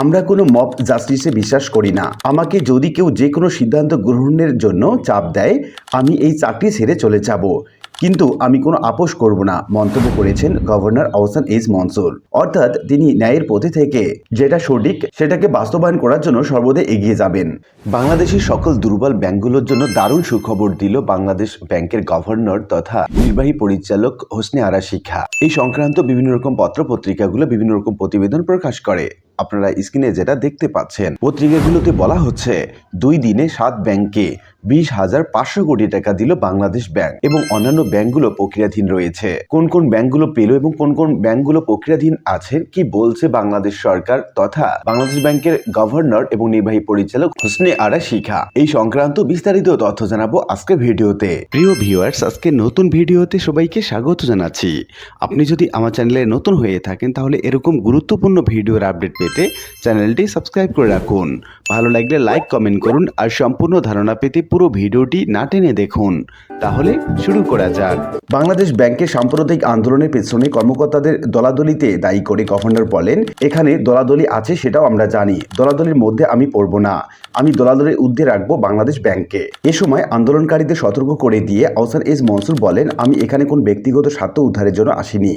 আমরা কোনো মব জাস্টিসে বিশ্বাস করি না। আমাকে যদি কেউ যে কোনো সিদ্ধান্ত গ্রহণের জন্য চাপ দেয়, আমি এই চাকরি ছেড়ে চলে যাব। কিন্তু আমি কোনো আপোষ করব না, মন্তব্য করেছেন গভর্নর আহসান এইস মনসুর। অর্থাৎ তিনি ন্যায়ের পথে থেকে, যেটা সঠিক, সেটাকে বাস্তবায়ন করার জন্য সর্বদা এগিয়ে যাবেন। বাংলাদেশের সকল দুর্বল ব্যাংকগুলোর জন্য দারুণ সুখবর দিল বাংলাদেশ ব্যাংকের গভর্নর তথা নির্বাহী পরিচালক হোসনে আরা শিখা। এই সংক্রান্ত বিভিন্ন রকম পত্র পত্রিকাগুলো বিভিন্ন রকম প্রতিবেদন প্রকাশ করে। আপনারা স্ক্রিনে যেটা দেখতে পাচ্ছেন পত্রিকাগুলোতে বলা হচ্ছে দুই দিনে সাত ব্যাংকে বিশ হাজার পাঁচশো কোটি টাকা দিল বাংলাদেশ ব্যাংক এবং অন্যান্য ব্যাংকগুলো প্রক্রিয়াধীন রয়েছে। কোন কোন ব্যাংকগুলো পেল এবং কোন কোন ব্যাংকগুলো প্রক্রিয়াধীন আছে কি বলছে বাংলাদেশ সরকার তথা বাংলাদেশ ব্যাংকের গভর্নর এবং নির্বাহী পরিচালক হোসনে আরা শিখা এই সংক্রান্ত বিস্তারিত তথ্য জানাব আজকের ভিডিওতে। প্রিয় ভিউয়ার্স, আজকে নতুন ভিডিওতে সবাইকে স্বাগত জানাচ্ছি। আপনি যদি আমার চ্যানেলে নতুন হয়ে থাকেন, তাহলে এরকম গুরুত্বপূর্ণ ভিডিওর আপডেট পেতে চ্যানেলটি সাবস্ক্রাইব করে রাখুন। ভালো লাগলে লাইক, কমেন্ট করুন আর সম্পূর্ণ ধারণা পেতে পুরো ভিডিওটি না টেনে দেখুন। তাহলে শুরু করা যাক। বাংলাদেশ ব্যাংকের সাম্প্রদায়িক আন্দোলনের পেছনে কর্মকর্তাদের দলাদলিতে দায়ী করে গভর্নর বলেন, এখানে দলাদলি আছে সেটাও আমরা জানি। দলাদলির মধ্যে আমি পড়ব না। আমি দলাদলির ঊর্ধ্বে রাখব বাংলাদেশ ব্যাংককে এ সময় আন্দোলনকারীদের সতর্ক করে দিয়ে আহসান এস মনসুর বলেন, আমি এখানে কোন ব্যক্তিগত স্বার্থ উদ্ধারের জন্য আসিনি।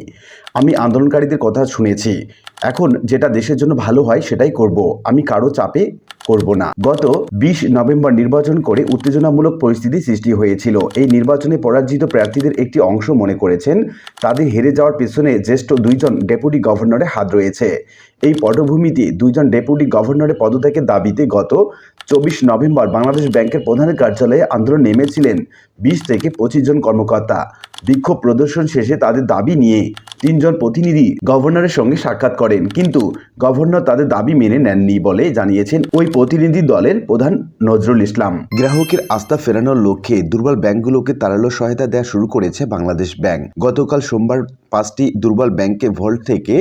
আমি আন্দোলনকারীদের কথা শুনেছি। এখন যেটা দেশের জন্য ভালো হয় সেটাই করব। আমি কারও চাপে করব না। গত বিশ নভেম্বর নির্বাচন করে উত্তেজনামূলক পরিস্থিতি সৃষ্টি হয়েছিল। এই নির্বাচনে পরাজিত প্রার্থীদের একটি অংশ মনে করেছেন। তাদের হেরে যাওয়ার পেছনে জ্যেষ্ঠ দুইজন ডেপুটি গভর্নরের হাত রয়েছে। এই পটভূমিতে দুইজন ডেপুটি গভর্নরের পদত্যাগের দাবিতে গত চব্বিশ নভেম্বর বাংলাদেশ ব্যাংকের প্রধানের কার্যালয়ে আন্দোলন নেমেছিলেন বিশ থেকে পঁচিশ জন কর্মকর্তা। বিক্ষোভ প্রদর্শন শেষে তাদের দাবি নিয়ে তিনজন প্রতিনিধি গভর্নরের সঙ্গে সাক্ষাৎ করেন। কিন্তু গভর্নর তাদের দাবি মেনে নেননি বলে জানিয়েছেন ওই প্রতিনিধি দলের প্রধান নজরুল ইসলাম। গ্রাহকের আস্থা ফেরানোর লক্ষ্যে দুর্বল ব্যাংকগুলোকে তাড়ালো সহায়তা দেওয়া শুরু করেছে বাংলাদেশ ব্যাংক। গতকাল সোমবার পাঁচটি দুর্বল ব্যাংকে ভোল্ট থেকে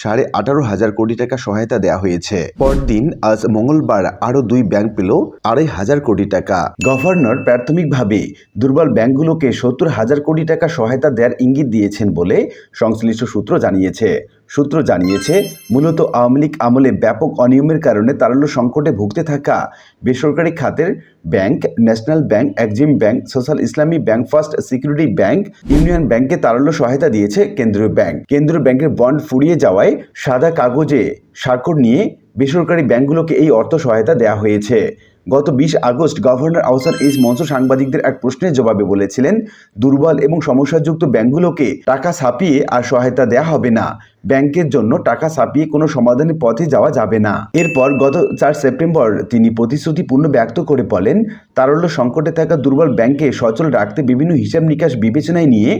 সাড়ে আঠারো হাজার কোটি টাকা সহায়তা দেওয়া হয়েছে। পরদিন আজ মঙ্গলবার আরও দুই ব্যাংক পেল আড়াই হাজার কোটি টাকা। গভর্নর প্রাথমিকভাবে দুর্বল ব্যাংকগুলোকে সত্তর হাজার কোটি টাকা সহায়তা দেওয়ার ইঙ্গিত দিয়েছেন বলে সংশ্লিষ্ট সূত্র জানিয়েছে। সূত্র জানিয়েছে, মূলত আওয়ামী লীগ আমলে ব্যাপক অনিয়মের কারণে তারল্য সংকটে ভুগতে থাকা বেসরকারি খাতের bank, national bank Exim bank, social Islami bank, first security bank, union ব্যাংকে তারল্য সহায়তা দিয়েছে কেন্দ্রীয় ব্যাংক। কেন্দ্রীয় ব্যাংকের বন্ড ফুরিয়ে যাওয়ায় সাদা কাগজে স্বাক্ষর নিয়ে বেসরকারি ব্যাংকগুলোকে এই অর্থ সহায়তা দেওয়া হয়েছে। গত বিশ আগস্ট গভর্নর আহসান এইস মঞ্চ সাংবাদিকদের এক প্রশ্নের জবাবে বলেছিলেন, দুর্বল এবং সমস্যাযুক্ত ব্যাংকগুলোকে টাকা ছাপিয়ে আর সহায়তা দেওয়া হবে না। ব্যাংকের জন্য টাকা ছাপিয়ে কোনো সমাধানের পথে যাওয়া যাবে না। এরপর গত চার সেপ্টেম্বর তিনি প্রতিশ্রুতি পূর্ণ ব্যক্ত করে বলেন, তারল্য সংকটে থাকা দুর্বল ব্যাংকে সচল রাখতে বিভিন্ন হিসাব নিকাশ বিবেচনায় নিয়ে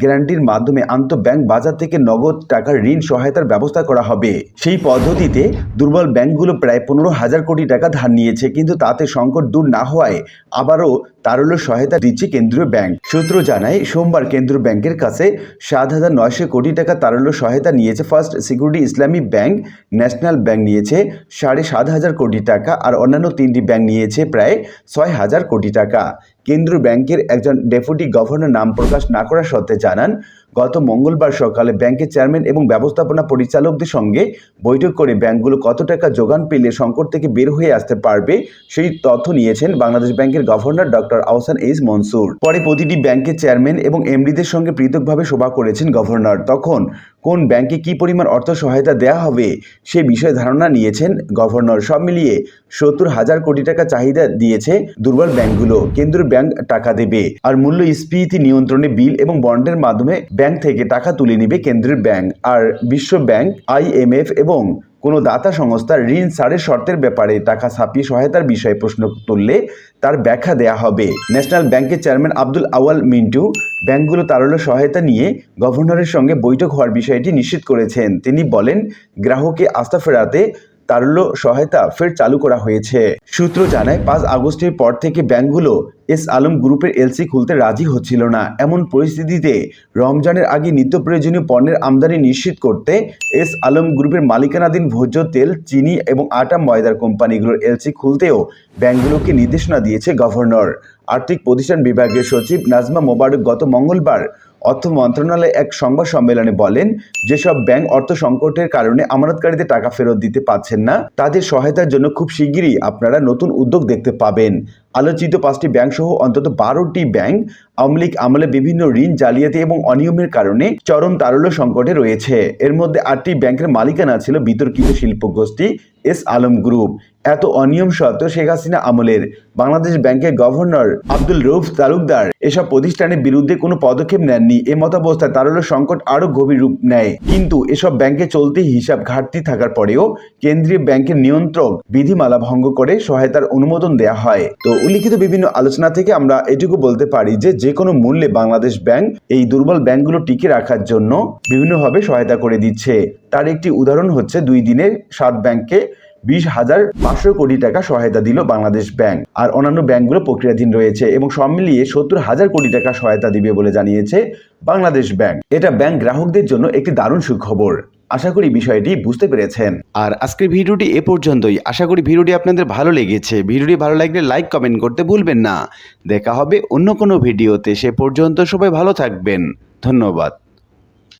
গ্যারান্টির মাধ্যমে আন্ত ব্যাংক বাজার থেকে নগদ টাকার ঋণ সহায়তার ব্যবস্থা করা হবে। সেই পদ্ধতিতে দুর্বল ব্যাংকগুলো প্রায় পনেরো হাজার কোটি টাকা ধার নিয়েছে, কিন্তু তাতে সংকট দূর না হওয়ায় আবারও তারল্য সহায়তা দিচ্ছে কেন্দ্রীয় ব্যাংক। সূত্র জানায়, সোমবার কেন্দ্রীয় ব্যাংকের কাছে সাত হাজার নয়শো কোটি টাকা তারল্য সহায়তা নিয়েছে। First security Islami bank national bank নিয়েছে সাড়ে সাত হাজার কোটি টাকা আর অন্যান্য তিনটি ব্যাংক নিয়েছে প্রায় ছয় হাজার কোটি টাকা। কেন্দ্রীয় ব্যাংকের একজন ডেপুটি গভর্নর নাম প্রকাশ না করা সত্ত্বে জানান গত মঙ্গলবার সকালে ব্যাংকের চেয়ারম্যান এবং ব্যবস্থাপনা পরিচালকদের সঙ্গে বৈঠক করে ব্যাংকগুলো কত টাকা যোগান পেলে সংকট থেকে বের হয়ে আসতে পারবে, সেই তথ্য নিয়েছেন বাংলাদেশ ব্যাংকের governor doctor Ahsan H Mansur. পরে প্রতিটি ব্যাংকের চেয়ারম্যান এবং এমডিদের সঙ্গে পৃথকভাবে সভা করেছেন গভর্নর। তখন কোন ব্যাংকে কি পরিমাণ অর্থ সহায়তা দেওয়া হবে, সে বিষয়ে ধারণা নিয়েছেন গভর্নর। সব মিলিয়ে সত্তর হাজার কোটি টাকা চাহিদা দিয়েছে দুর্বল ব্যাংকগুলো। কেন্দ্রীয় ব্যাংক টাকা দেবে। আর মূল্য মূল্যস্ফীতি নিয়ন্ত্রণে বিল এবং বন্ডের মাধ্যমে ব্যাংক থেকে টাকা তুলে নেবে কেন্দ্রীয় ব্যাংক। আর বিশ্ব ব্যাংক আইএমএফ এবং কোনো দাতা সংস্থা ঋণ ছাড়ের শর্তের ব্যাপারে টাকা ছাপিয়ে সহায়তার বিষয়ে প্রশ্ন তুললে তার ব্যাখ্যা দেয়া হবে। ন্যাশনাল ব্যাংকের চেয়ারম্যান আব্দুল আওয়াল মিন্টু ব্যাংকগুলো তারল্য সহায়তা নিয়ে গভর্নরের সঙ্গে বৈঠক হওয়ার বিষয়টি নিশ্চিত করেছেন। তিনি বলেন, গ্রাহককে আস্থা ফেরাতে তারল্য সহায়তা ফের চালু করা হয়েছে। সূত্র জানায়, পাঁচ আগস্টের পর থেকে ব্যাংকগুলো এস আলম গ্রুপের এলসি খুলতে রাজি হচ্ছিল না। এমন পরিস্থিতিতে রমজানের আগে নিত্য প্রয়োজনীয় পণ্যের আমদানি নিশ্চিত করতে এস আলম গ্রুপের মালিকানাধীন ভোজ্য তেল, চিনি এবং আটা ময়দার কোম্পানিগুলোর এলসি খুলতেও ব্যাংকগুলোকে নির্দেশনা দিয়েছে গভর্নর। আর্থিক প্রতিষ্ঠান বিভাগের সচিব নাজমা মোবারক গত মঙ্গলবার অর্থ মন্ত্রণালয় এক সংবাদ সম্মেলনে বলেন, যেসব ব্যাংক অর্থ সংকটের কারণে আমানতকারীদের টাকা ফেরত দিতে পারছেন না, তাদের সহায়তার জন্য খুব শিগগিরই আপনারা নতুন উদ্যোগ দেখতে পাবেন। আলোচিত পাঁচটি ব্যাংক সহ অন্তত বারোটি ব্যাংক আওয়ামী লীগ আমলে বিভিন্ন ঋণ, জালিয়াতি এবং অনিয়মের কারণে চরম তারল্য সংকটে রয়েছে। এর মধ্যে আটটি ব্যাংকের মালিকানা ছিল বিতর্কিত শিল্প গোষ্ঠী এস আলম গ্রুপ। এত অনিয়ম সত্ত্বেও শেখ হাসিনা আমলের। বাংলাদেশ ব্যাংকের গভর্নর আব্দুল রৌফ তালুকদার এসব প্রতিষ্ঠানের বিরুদ্ধে কোনো পদক্ষেপ নেননি। এ মতাবস্থায় তারল্য সংকট আরও গভীর রূপ নেয়। কিন্তু এসব ব্যাংকে চলতি হিসাব ঘাটতি থাকার পরেও কেন্দ্রীয় ব্যাংকের নিয়ন্ত্রক বিধিমালা ভঙ্গ করে সহায়তার অনুমোদন দেয়া হয়। তো উল্লিখিত বিভিন্ন আলোচনা থেকে আমরা এটুকু বলতে পারি যে যে কোনো মূল্যে বাংলাদেশ ব্যাংক এই দুর্বল ব্যাংকগুলো টিকে রাখার জন্য বিভিন্নভাবে সহায়তা করে দিচ্ছে। তার একটি উদাহরণ হচ্ছে দুই দিনে সাত ব্যাংককে বিশ হাজার পাঁচশো কোটি টাকা সহায়তা দিল বাংলাদেশ ব্যাংক। আর অন্যান্য ব্যাংকগুলো প্রক্রিয়াধীন রয়েছে এবং সব মিলিয়ে সত্তর হাজার কোটি টাকা সহায়তা দিবে বলে জানিয়েছে বাংলাদেশ ব্যাংক। এটা ব্যাংক গ্রাহকদের জন্য একটি দারুণ সুখবর। আশা করি বিষয়টি বুঝতে পেরেছেন। আর আজকের ভিডিওটি এ পর্যন্তই। আশা করি ভিডিওটি আপনাদের ভালো লেগেছে। ভিডিওটি ভালো লাগলে লাইক, কমেন্ট করতে ভুলবেন না। দেখা হবে অন্য কোনো ভিডিওতে। সে পর্যন্ত সবাই ভালো থাকবেন। ধন্যবাদ।